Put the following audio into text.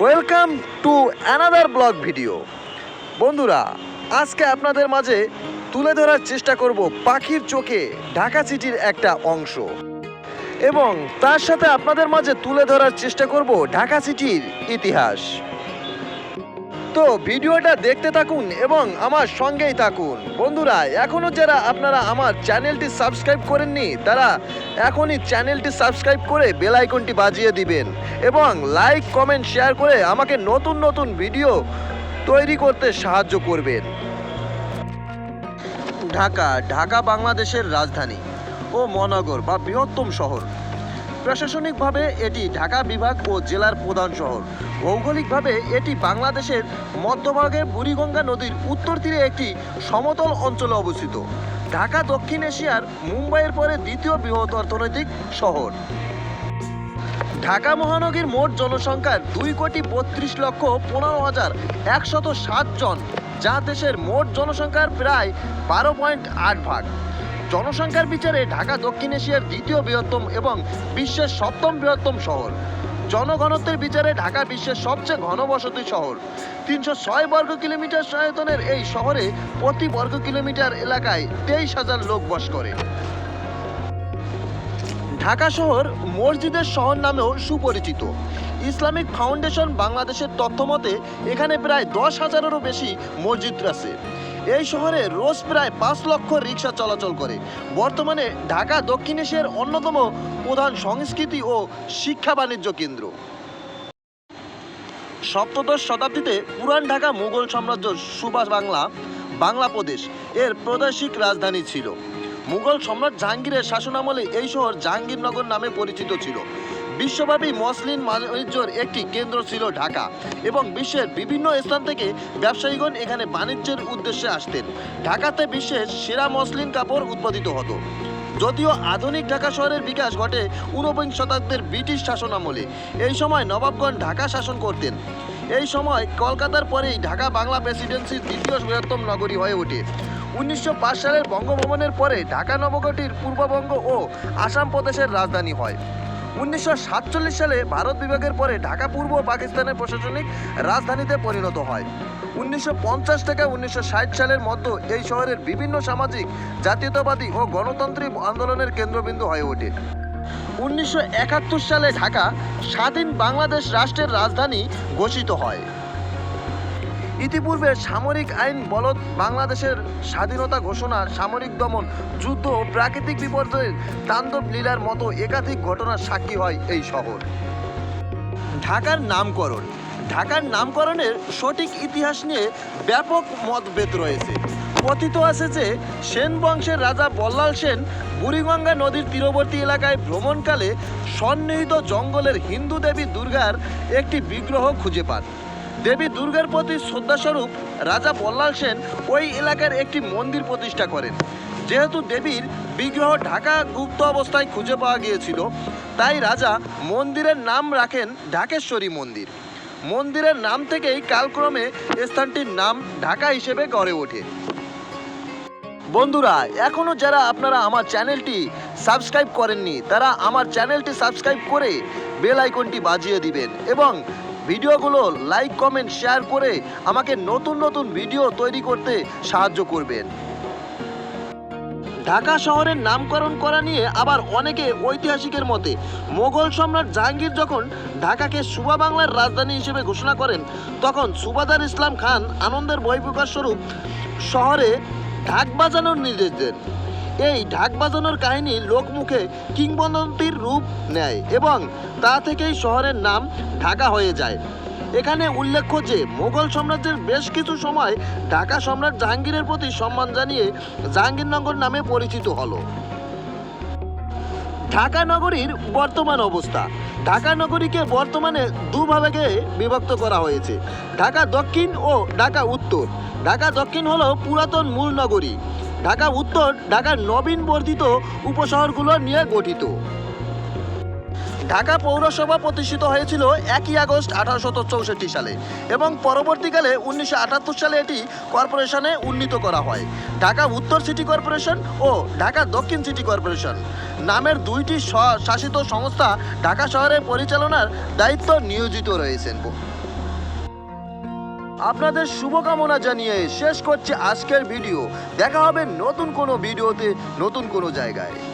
Welcome to another blog video. বন্ধুরা, আজকে আপনাদের মাঝে তুলে ধরার চেষ্টা করব পাখির চোখে ঢাকা সিটির একটা অংশ। এবং তার সাথে আপনাদের মাঝে তুলে ধরার চেষ্টা করব ঢাকা সিটির ইতিহাস। তো ভিডিওটা দেখতে থাকুন এবং আমার সঙ্গেই থাকুন। বন্ধুরা এখনও যারা আপনারা আমার চ্যানেলটি সাবস্ক্রাইব করেননি, তারা এখনই চ্যানেলটি সাবস্ক্রাইব করে বেল আইকনটি বাজিয়ে দিবেন এবং লাইক, কমেন্ট, শেয়ার করে আমাকে নতুন নতুন ভিডিও তৈরি করতে সাহায্য করবেন। ঢাকা ঢাকা, বাংলাদেশের রাজধানী ও মহানগর বা বৃহত্তম শহর। প্রশাসনিকভাবে এটি ঢাকা বিভাগ ও জেলার প্রধান শহর। ভৌগোলিকভাবে এটি বাংলাদেশের মধ্যভাগে বুড়িগঙ্গা নদীর উত্তর তীরে একটি সমতল অঞ্চলে অবস্থিত। ঢাকা দক্ষিণ এশিয়ার মুম্বাইয়ের পরে দ্বিতীয় বৃহৎ অর্থনৈতিক শহর। ঢাকা মহানগরীর মোট জনসংখ্যার দুই কোটি বত্রিশ লক্ষ পনেরো হাজার একশত সাত জন, যা দেশের মোট জনসংখ্যার প্রায় বারো পয়েন্ট আট ভাগ। জনসংখ্যার বিচারে ঢাকা, দক্ষিণ এশিয়ার দ্বিতীয় বৃহত্তম এবং বিশ্বের সপ্তম বৃহত্তম শহর। জনঘনত্বের বিচারে ঢাকা বিশ্বের সবচেয়ে ঘনবসতি শহর। তিনশো ছয় বর্গ কিলোমিটার আয়তনের এই শহরে প্রতি বর্গ কিলোমিটার এলাকায় তেইশ হাজার লোক বস করে। ঢাকা শহর মসজিদের শহর নামেও সুপরিচিত। ইসলামিক ফাউন্ডেশন বাংলাদেশের তথ্য মতে এখানে প্রায় দশ হাজারেরও বেশি মসজিদ আছে। এই শহরে রোজ প্রায় পাঁচ লক্ষ রিক্সা চলাচল করে। বর্তমানে ঢাকা, দক্ষিণ এশিয়ার অন্যতম প্রধান সংস্কৃতি ও শিক্ষা বাণিজ্য কেন্দ্র। সপ্তদশ শতাব্দীতে পুরান ঢাকা মুঘল সাম্রাজ্য সুভাষ বাংলা বাংলা প্রদেশ এর প্রাদেশিক রাজধানী ছিল। মুঘল সম্রাট জাহাঙ্গীরের শাসনামলে এই শহর জাহাঙ্গীরনগর নামে পরিচিত ছিল। বিশ্বব্যাপী মসলিন বাণিজ্যর একটি কেন্দ্র ছিল ঢাকা এবং বিশ্বের বিভিন্ন স্থান থেকে ব্যবসায়ীগণ এখানে বাণিজ্যের উদ্দেশ্যে আসতেন। ঢাকাতে বিশ্বের সেরা মসলিন কাপড় উৎপাদিত হতো। যদিও আধুনিক ঢাকা শহরের বিকাশ ঘটে ঊনবিংশ শতাব্দীর ব্রিটিশ শাসনামলে। এই সময় নবাবগণ ঢাকা শাসন করতেন। এই সময় কলকাতার পরেই ঢাকা বাংলা প্রেসিডেন্সির দ্বিতীয় বৃহত্তম নগরী হয়ে ওঠে। উনিশশো পাঁচ সালের বঙ্গভবনের পরে ঢাকা নবগঠির পূর্ববঙ্গ ও আসাম প্রদেশের রাজধানী হয়। উনিশশো সাতচল্লিশ সালে ভারত বিভাগের পরে ঢাকা পূর্ব পাকিস্তানের প্রশাসনিক রাজধানীতে পরিণত হয়। উনিশশো পঞ্চাশ থেকে উনিশশো ষাট সালের মধ্যে এই শহরের বিভিন্ন সামাজিক, জাতীয়তাবাদী ও গণতান্ত্রিক আন্দোলনের কেন্দ্রবিন্দু হয়ে ওঠে। উনিশশো একাত্তর সালে ঢাকা স্বাধীন বাংলাদেশ রাষ্ট্রের রাজধানী ঘোষিত হয়। ইতিপূর্বে সামরিক আইন বলৎ বাংলাদেশের স্বাধীনতা ঘোষণা, সামরিক দমন, যুদ্ধ ও প্রাকৃতিক বিপর্যয়ের তাণ্ডব লীলার মতো একাধিক ঘটনার সাক্ষী হয় এই শহর। ঢাকার নামকরণ। ঢাকার নামকরণের সঠিক ইতিহাস নিয়ে ব্যাপক মতভেদ রয়েছে। কথিত আছে যে, সেন বংশের রাজা বল্লাল সেন বুড়িগঙ্গা নদীর তীরবর্তী এলাকায় ভ্রমণকালে সন্নিহিত জঙ্গলের হিন্দু দেবী দুর্গার একটি বিগ্রহ খুঁজে পান। দেবী দুর্গার প্রতি শ্রদ্ধাস্বরূপ রাজা বল্লাল সেন ওই এলাকার একটি মন্দির প্রতিষ্ঠা করেন। যেহেতু দেবীর বিগ্রহ ঢাকা গুপ্ত অবস্থায় খুঁজে পাওয়া গিয়েছিল, তাই রাজা মন্দিরের নাম রাখেন ঢাকেশ্বরী মন্দির। মন্দিরের নাম থেকেই কালক্রমে স্থানটির নাম ঢাকা হিসেবে গড়ে ওঠে। বন্ধুরা এখনও যারা আপনারা আমার চ্যানেলটি সাবস্ক্রাইব করেননি, তারা আমার চ্যানেলটি সাবস্ক্রাইব করে বেল আইকনটি বাজিয়ে দিবেন এবং ভিডিওগুলো লাইক কমেন্ট শেয়ার করে আমাকে নতুন নতুন ভিডিও তৈরি করতে সাহায্য করবেন। ঢাকা শহরের নামকরণ করা নিয়ে আবার অনেকে ঐতিহাসিকের মতে মোগল সম্রাট জাহাঙ্গীর যখন ঢাকাকে সুবা বাংলার রাজধানী হিসেবে ঘোষণা করেন, তখন সুবাদার ইসলাম খান আনন্দের বহিঃপ্রকাশ স্বরূপ শহরে ঢাক বাজানোর নির্দেশ দেন। এই ঢাক বাজানোর কাহিনী লোকমুখে কিংবদন্তির রূপ নেয় এবং তা থেকেই শহরের নাম ঢাকা হয়ে যায়। এখানে উল্লেখ্য যে, মোগল সাম্রাজ্যের বেশ কিছু সময় ঢাকা সম্রাট জাহাঙ্গীরের প্রতি সম্মান জানিয়ে জাহাঙ্গীরনগর নামে পরিচিত হলো। ঢাকা নগরীর বর্তমান অবস্থা। ঢাকা নগরীকে বর্তমানে দুভাগে বিভক্ত করা হয়েছে। ঢাকা দক্ষিণ ও ঢাকা উত্তর। ঢাকা দক্ষিণ হলো পুরাতন মূল নগরী। ঢাকা উত্তর, ঢাকার নবীন বর্ধিত উপশহরগুলো নিয়ে গঠিত। ঢাকা পৌরসভা প্রতিষ্ঠিত হয়েছিল একই আগস্ট আঠারোশত চৌষট্টি সালে এবং পরবর্তীকালে উনিশশো আটাত্তর সালে এটি কর্পোরেশনে উন্নীত করা হয়। ঢাকা উত্তর সিটি কর্পোরেশন ও ঢাকা দক্ষিণ সিটি কর্পোরেশন নামের দুইটি শাসিত সংস্থা ঢাকা শহরের পরিচালনার দায়িত্ব নিয়োজিত রয়েছেন। আপনাদের শুভকামনা জানিয়ে শেষ করছে আজকের ভিডিও। দেখা হবে নতুন কোনো ভিডিওতে, নতুন কোনো জায়গায়।